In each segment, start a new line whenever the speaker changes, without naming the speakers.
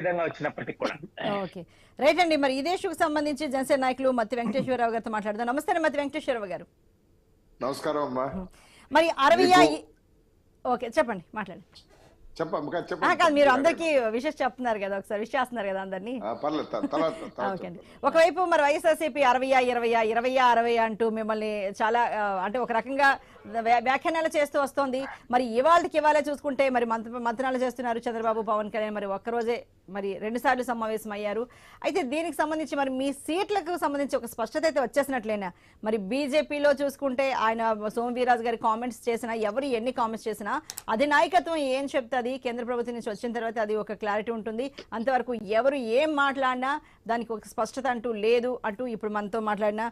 విధంగా వచ్చినప్పటికీ కూడా.
ఓకే. రైట్ అండి మరి ఇదే ఇష్యూకి సంబంధించి జనసేన నాయకులు మత్తి వెంకటేశ్వరరావు గారితో మాట్లాడదాం. నమస్తే మత్తి వెంకటేశ్వరరావు గారు.
నమస్కారం అమ్మా.
మరి అరవై
మీకు-
ఓకే చెప్పండి మాట్లాడండి. కాదు మీరు అందరికీ విషెస్ చెప్తున్నారు కదా ఒకసారి విష్ చేస్తున్నారు కదా అందరినీ? ఒకవైపు మరి వైఎస్ఆర్సీపీ అరవయ్యా ఇరవయ్యా ఇరవయ్యా అరవై అంటూ మిమ్మల్ని చాలా అంటే ఒక రకంగా వ్యా- వ్యాఖ్యానాలు చేస్తూ వస్తోంది. మరి ఇవాళకి ఇవాళే చూసుకుంటే మరి మంత్ర మంత్రాలు చేస్తున్నారు చంద్రబాబు పవన్ కళ్యాణ్ మరి ఒక్కరోజే మరి రెండు సార్లు సమావేశం అయ్యారు అయితే దీనికి సంబంధించి మరి మీ సీట్లకు సంబంధించి ఒక స్పష్టత అయితే వచ్చేసినట్లేనా? మరి బీజేపీలో చూసుకుంటే ఆయన సోము వీరాజు గారి కామెంట్స్ చేసినా ఎవరు ఎన్ని కామెంట్స్ చేసినా అది నాయకత్వం ఏం చెప్తుంది? కేంద్ర ప్రభుత్వం నుంచి వచ్చిన తర్వాత అది ఒక క్లారిటీ ఉంటుంది. అంతవరకు ఎవరు ఏం మాట్లాడినా దానికి ఒక స్పష్టత అంటూ లేదు. అంటూ ఇప్పుడు మనతో మాట్లాడిన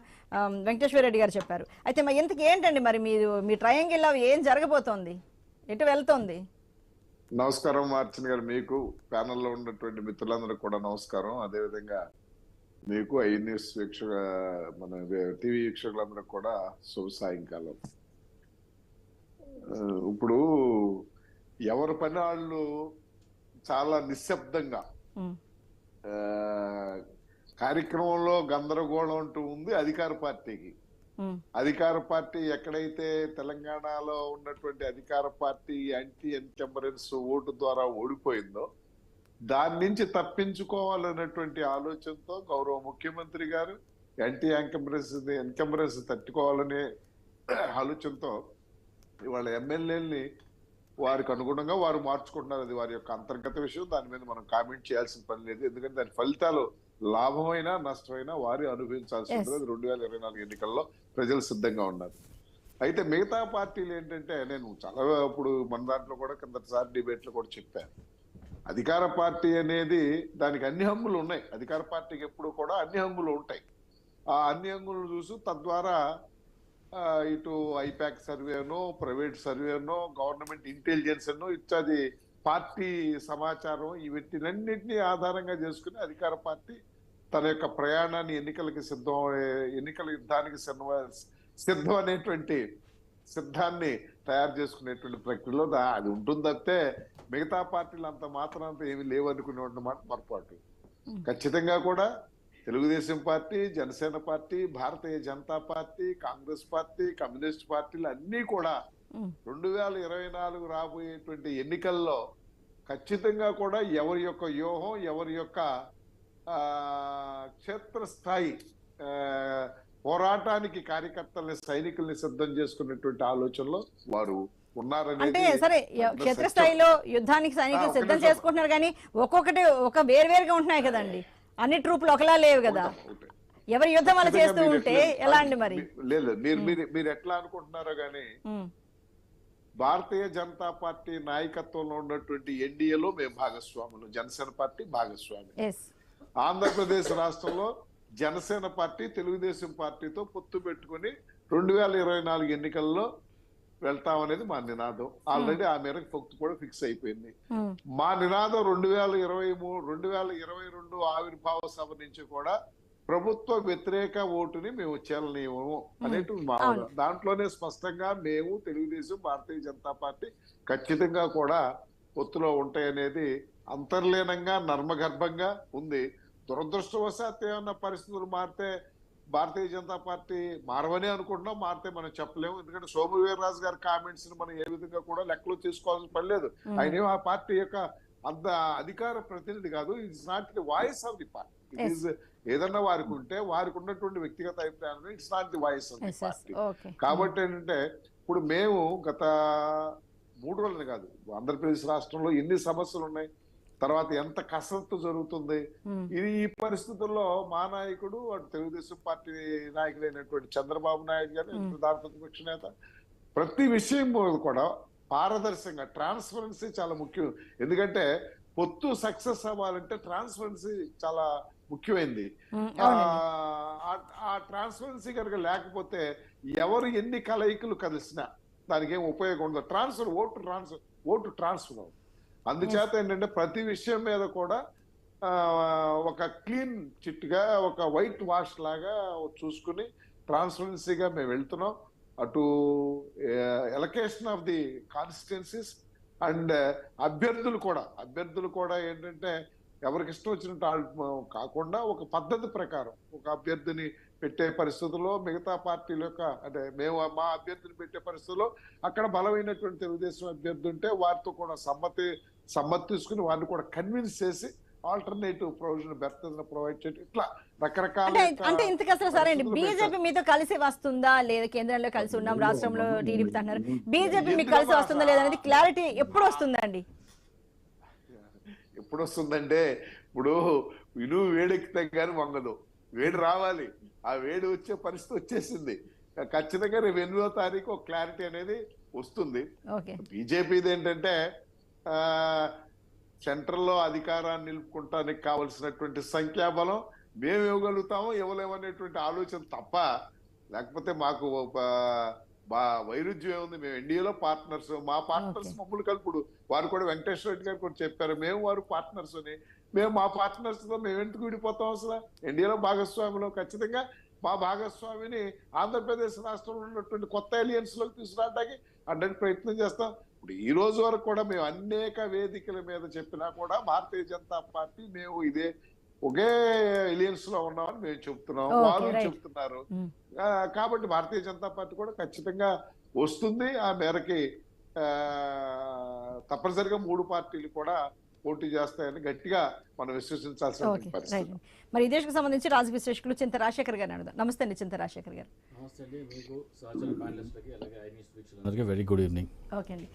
వెంకటేశ్వర రెడ్డి గారు చెప్పారు. అయితే మరి ఇంతకు ఏంటండి మరి మీరు మీ ట్రయాంగిల్లో ఏం జరగబోతోంది? ఎటు వెళ్తోంది?
నమస్కారం మార్చిన గారు. మీకు ప్యానల్లో ఉన్నటువంటి మిత్రులందరూ కూడా నమస్కారం. అదే విధంగా మీకు ఐ న్యూస్ వీక్షక మన టీవీ వీక్షకులందరూ కూడా శుభ సాయంకాలం. ఇప్పుడు ఎవరి పని వాళ్ళు చాలా నిశ్శబ్దంగా కార్యక్రమంలో గందరగోళం అంటూ ఉంది అధికార పార్టీకి. అధికార పార్టీ ఎక్కడైతే తెలంగాణలో ఉన్నటువంటి అధికార పార్టీ యాంటీ ఎన్కంబరెన్స్ ఓటు ద్వారా ఓడిపోయిందో దాని నుంచి తప్పించుకోవాలన్నటువంటి ఆలోచనతో గౌరవ ముఖ్యమంత్రి గారు యాంటీ ఎన్కంబరెన్స్ ఎన్కంబరెన్స్ తట్టుకోవాలనే ఆలోచనతో ఇవాళ ఎమ్మెల్యేలని వారికి అనుగుణంగా వారు మార్చుకుంటున్నారు. అది వారి యొక్క అంతర్గత విషయం. దాని మీద మనం కామెంట్ చేయాల్సిన పని లేదు. ఎందుకంటే దాని ఫలితాలు లాభమైనా నష్టమైనా వారి అనుభవించాల్సి. ఉంటుంది. రెండు వేల ఇరవై నాలుగు ఎన్నికల్లో ప్రజలు సిద్ధంగా ఉన్నారు. అయితే మిగతా పార్టీలు ఏంటంటే నేను చాలా ఇప్పుడు మన దాంట్లో కూడా కిందసారి డిబేట్లో కూడా చెప్పాను. అధికార పార్టీ అనేది దానికి అన్ని హంగులు ఉన్నాయి. అధికార పార్టీకి ఎప్పుడు కూడా అన్ని హంగులు ఉంటాయి. ఆ అన్ని హంగులు చూసి తద్వారా ఇటు ఐపాక్ సర్వేనో ప్రైవేట్ సర్వేనో గవర్నమెంట్ ఇంటెలిజెన్స్ అనో ఇత్యాది పార్టీ సమాచారం వీటినన్నింటినీ ఆధారంగా చేసుకుని అధికార పార్టీ తన యొక్క ప్రయాణాన్ని ఎన్నికలకి సిద్ధం ఎన్నికల యుద్ధానికి సిద్ధం సిద్ధం అనేటువంటి సిద్ధాన్ని తయారు చేసుకునేటువంటి ప్రక్రియలో అది ఉంటుంది తప్పితే మిగతా పార్టీలు అంత మాత్రం అంత ఏమి లేవనుకునేటువంటి మాట పొరపాటు. ఖచ్చితంగా కూడా Telugu Desam party Janasena party Bharatiya Janata party Congress party communist పార్టీలు అన్నీ కూడా. రెండు వేల ఇరవై నాలుగు రాబోయేటువంటి ఎన్నికల్లో ఖచ్చితంగా కూడా ఎవరి యొక్క వ్యూహం ఎవరి యొక్క ఆ, క్షేత్రస్థాయి పోరాటానికి కార్యకర్తల్ని సైనికుల్ని సిద్ధం చేసుకునేటువంటి ఆలోచనలో వారు
అంటే సరే క్షేత్రస్థాయిలో యుద్ధానికి సైనికులు సిద్ధం. చేసుకుంటున్నారు కానీ ఒక్కొక్కటి ఒక వేరువేరుగా ఉంటున్నాయి కదండి అన్ని ట్రూపులు ఒకలా లేవు కదా. ఎవరి యుద్ధం
ఖచ్చితంగా
చేస్తూ ఉంటే ఎలా అండి మరి?
లేదు మీరు ఎట్లా అనుకుంటున్నారో గానీ భారతీయ జనతా పార్టీ నాయకత్వంలో ఉన్నటువంటి ఎన్డీఏలో మేము భాగస్వాములు. జనసేన పార్టీ భాగస్వామి. ఆంధ్రప్రదేశ్ రాష్ట్రంలో జనసేన పార్టీ తెలుగుదేశం పార్టీతో పొత్తు పెట్టుకుని రెండు వేల ఇరవై నాలుగు ఎన్నికల్లో వెళ్తామనేది మా నినాదం. ఆల్రెడీ ఆ మేరకు పొత్తు కూడా ఫిక్స్ అయిపోయింది. మా నినాదం రెండు వేల ఇరవై మూడు రెండు వేల ఇరవై రెండు ఆవిర్భావ సభ నుంచి కూడా ప్రభుత్వ వ్యతిరేక ఓటుని మేము చెల్లనీయము అనేటువంటి మా. దాంట్లోనే స్పష్టంగా మేము తెలుగుదేశం భారతీయ జనతా పార్టీ ఖచ్చితంగా కూడా పొత్తులో ఉంటాయనేది అంతర్లీనంగా నర్మగర్భంగా ఉంది. దురదృష్టవశాత్తు ఏమన్నా పరిస్థితులు మారితే భారతీయ జనతా పార్టీ మారవని అనుకుంటున్నాం మారితే మనం చెప్పలేము. ఎందుకంటే సోము వీర్రాజు గారి కామెంట్స్ని మనం ఏ విధంగా కూడా లెక్కలో తీసుకోవాల్సిన పని లేదు. ఆయన ఆ పార్టీ యొక్క అంత అధికార ప్రతినిధి కాదు it's not the voice of the party it
Yes.
Is ఏదన్నా వారికి ఉంటే వారికి ఉన్నటువంటి వ్యక్తిగత అభిప్రాయం it's not the voice of the party కాబట్టి ఏంటంటే ఇప్పుడు మేము గత మూడు రోజులు కాదు ఆంధ్రప్రదేశ్ రాష్ట్రంలో ఎన్ని సమస్యలు ఉన్నాయి తర్వాత ఎంత కసరత్తు జరుగుతుంది? ఇది ఈ పరిస్థితుల్లో మా నాయకుడు తెలుగుదేశం పార్టీ నాయకుడైనటువంటి చంద్రబాబు నాయుడు గారు. ప్రధాన ప్రతిపక్ష నేత ప్రతి విషయం కూడా పారదర్శకంగా ట్రాన్స్పరెన్సీ చాలా ముఖ్యం. ఎందుకంటే పొత్తు సక్సెస్ అవ్వాలంటే ట్రాన్స్పరెన్సీ చాలా ఆ- ఆ ట్రాన్స్పరెన్సీ కనుక లేకపోతే ఎవరు ఎన్ని కలయికలు కలిసినా దానికి ఏం ఉపయోగం ఉండదు. Transfer vote transfer vote transfer అవుతుంది అందుచేత ఏంటంటే ప్రతి విషయం మీద కూడా ఒక క్లీన్ చిట్గా ఒక వైట్ వాష్ లాగా చూసుకుని ట్రాన్స్పరెన్సీగా మేము వెళ్తున్నాం. అటు allocation of the constituencies and అభ్యర్థులు కూడా. అభ్యర్థులు కూడా ఏంటంటే ఎవరికి ఇష్టం వచ్చినట్టు కాకుండా ఒక పద్ధతి ప్రకారం ఒక అభ్యర్థిని పెట్టే పరిస్థితుల్లో మిగతా పార్టీల యొక్క అంటే మేము మా అభ్యర్థిని పెట్టే పరిస్థితుల్లో అక్కడ బలమైనటువంటి తెలుగుదేశం అభ్యర్థి ఉంటే వారితో కూడా సమ్మతి సమ్మతి తీసుకుని వారిని కూడా కన్విన్స్ చేసి ఆల్టర్నేటివ్ ప్రొవిజన్ బెర్త్ ప్రొవైడ్ చేయడం. ఇట్లా రకరకాల
అంటే ఇంతకు అసలు సరే అండి బీజేపీ మీతో కలిసి వస్తుందా లేదా కేంద్రంలో కలిసి ఉన్నాం రాష్ట్రంలో టీడీపీ అంటున్నారు బీజేపీ మీకు కలిసి వస్తుందా లేదా అనేది క్లారిటీ ఎప్పుడు వస్తుందండి?
ఎప్పుడు వస్తుందంటే ఇప్పుడు విను వేడెక్కితే కానీ వంగదు. వేడి రావాలి. ఆ వేడి వచ్చే పరిస్థితి వచ్చేసింది. ఖచ్చితంగా రేపు ఎనిమిదో తారీఖు ఒక క్లారిటీ అనేది వస్తుంది. బీజేపీది ఏంటంటే ఆ సెంట్రల్లో అధికారాన్ని నిలుపుకుంటానికి కావలసినటువంటి సంఖ్యాబలం మేము ఇవ్వగలుగుతామో ఇవ్వలేమనేటువంటి ఆలోచన తప్ప లేకపోతే మాకు బా వైరుధ్యం ఏముంది? మేము ఎన్డీఏలో పార్ట్నర్స్ మా పార్ట్నర్స్. మమ్మల్ని కలుపుడు. వారు కూడా వెంకటేశ్వర రెడ్డి గారు కూడా చెప్పారు మేము వారు పార్ట్నర్స్ అని. మేము మా పార్ట్నర్స్తో మేము ఎందుకు విడిపోతాం అసలు? ఎన్డీఏలో భాగస్వామిలో. ఖచ్చితంగా మా భాగస్వామిని ఆంధ్రప్రదేశ్ రాష్ట్రంలో ఉన్నటువంటి కొత్త ఎలియన్స్లోకి తీసుకురావడానికి అడ్డానికి ప్రయత్నం చేస్తాం. ఇప్పుడు ఈ రోజు వరకు కూడా మేము అనేక వేదికల మీద చెప్పినా కూడా భారతీయ జనతా పార్టీ మేము ఇదే ఒకే ఎలియన్స్లో ఉన్నామని మేము చెప్తున్నాం. వారు. చెప్తున్నారు. కాబట్టి భారతీయ జనతా పార్టీ కూడా ఖచ్చితంగా వస్తుంది. ఆ మేరకి తప్పనిసరిగా మూడు పార్టీలు కూడా పోటీ చేస్తాయని గట్టిగా మనం విశ్వసించాల్సిన పరిస్థితి.
మరి ఈ దేశకు సంబంధించి రాజకీయ విశ్లేషకులు చింత రాజశేఖర్ గారిని అడుగుదాం. నమస్తే అండి చింత రాజశేఖర్ గారు.
నమస్తే అండి. మీకు సహచర ప్యానలిస్ట్లకి అలాగే ఐ న్యూస్ వీక్షకులందరికీ వెరీ గుడ్ ఈవినింగ్.
ఓకే అండి.